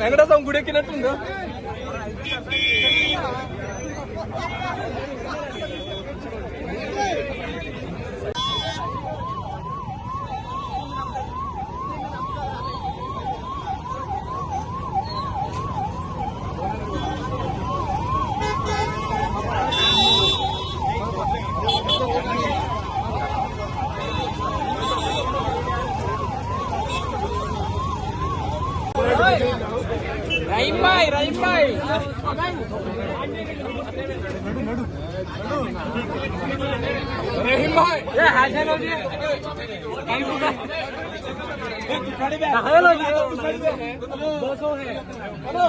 వెంకటేశ్వరం గుడి ఎక్కినట్టుందా? રહીમભાઈ રહીમભાઈ રહીમભાઈ એ હાજર હોજે હેલો હેલો હે હેલો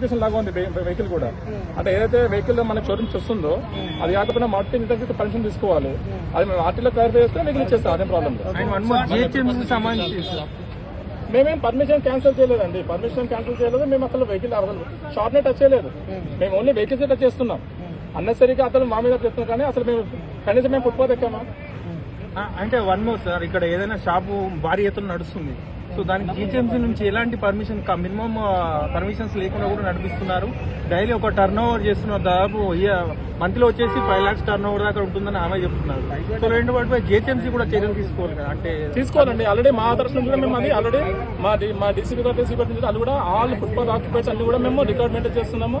మోడిఫికేషన్ లాగా ఉంది వెహికల్ కూడా. అంటే ఏదైతే వెహికల్ మన షోరూమ్ వస్తుందో అది కాకపోయినా మోడిఫికేషన్ పర్మిషన్ తీసుకోవాలి. అది మేము ఆర్టీలో క్లారిఫై చేస్తే వెహికల్ ఇచ్చేస్తాం అదే ప్రాబ్లం మేమేం పర్మిషన్ క్యాన్సిల్ చేయలేదండి. పర్మిషన్ క్యాన్సిల్ చేయలేదు మేము అసలు వెహికల్ అసలు షార్ట్ నెట్ టచ్ చేయలేదు. మేము ఓన్లీ వెహికల్స్ టచ్ చేస్తున్నాం. అన్నసరిగా అతను మా మీద చెప్తున్నాం కానీ అసలు మేము కనీసం మేము ఫుట్పాత్ ఎక్కామా? అంటే వన్ మోర్ సార్ ఇక్కడ ఏదైనా షాపు భారీ ఎత్తున నడుస్తుంది. సో దానికి జీహెచ్ఎంసీ నుంచి ఎలాంటి పర్మిషన్ మినిమం పర్మిషన్స్ లేకుండా కూడా నడిపిస్తున్నారు. డైలీ ఒక టర్న్ ఓవర్ చేస్తున్నారు దాదాపు మంత్లో వచ్చేసి ఫైవ్ లాక్స్ టర్న్ ఓవర్ దాకా ఉంటుందని ఆమె చెప్తున్నారు. సో రెండు వాటిపై జీహెచ్ఎంసీ కూడా చర్యలు తీసుకోవాలి కదా అంటే తీసుకోవాలండి. ఆల్రెడీ మా తరఫు నుంచి కూడా మేము అది ఆల్రెడీ మా మా డిస్ట్రిక్ట్ సిబ్బంది అది కూడా ఆల్ ఫుట్బాల్ ఆక్యుపైట్స్ అన్ని కూడా మేము రికార్డ్ మెయింటైన్ చేస్తున్నాము.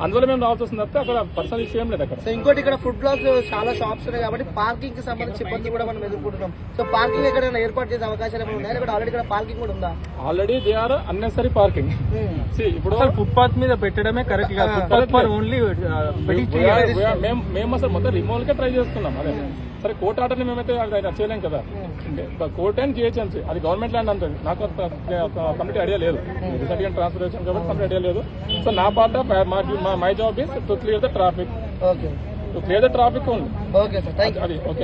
అందువల్ల మేము రావాల్సి వస్తుంది తప్పితే అక్కడ పర్సనల్ ఇష్యూ ఏం లేదు అక్కడ. సో ఇంకోటి ఇక్కడ ఫుడ్ బ్లాక్ చాలా షాప్స్ ఉన్నాయి కాబట్టి పార్కింగ్కి సంబంధించి ఇబ్బంది కూడా మనం ఎదుర్కొంటున్నాం. సో పార్కింగ్ ఎక్కడైనా ఏర్పాటు చేసే అవకాశాలు ఏమైనా ఉన్నాయా? లేకపోతే ఆల్రెడీ ఇక్కడ పార్కింగ్ కూడా ఉందా? Already they are unnecessary parking ఇప్పుడు అసలు ఫుట్పాత్ మీద పెట్టడమే కరెక్ట్గా footpath only are- we are- మేము మేము అసలు మొత్తం రిమూవల్ కే ట్రై చేస్తున్నాం అదే. సరే కోర్టు ఆర్డర్ని మేమైతే చేయలేం కదా. కోర్ట్ అండ్ జిహెచ్ఎంసీ అది గవర్నమెంట్ ల్యాండ్ అంటుంది నాకు కంప్లీట్ ఐడియా లేదు. రీసెంట్గా ట్రాన్స్ఫర్ చేసాం కాబట్టి కంప్లీట్ ఐడియా లేదు. సో నా part of my job is to clear the traffic. Okay. To clear the traffic you అది ఓకే.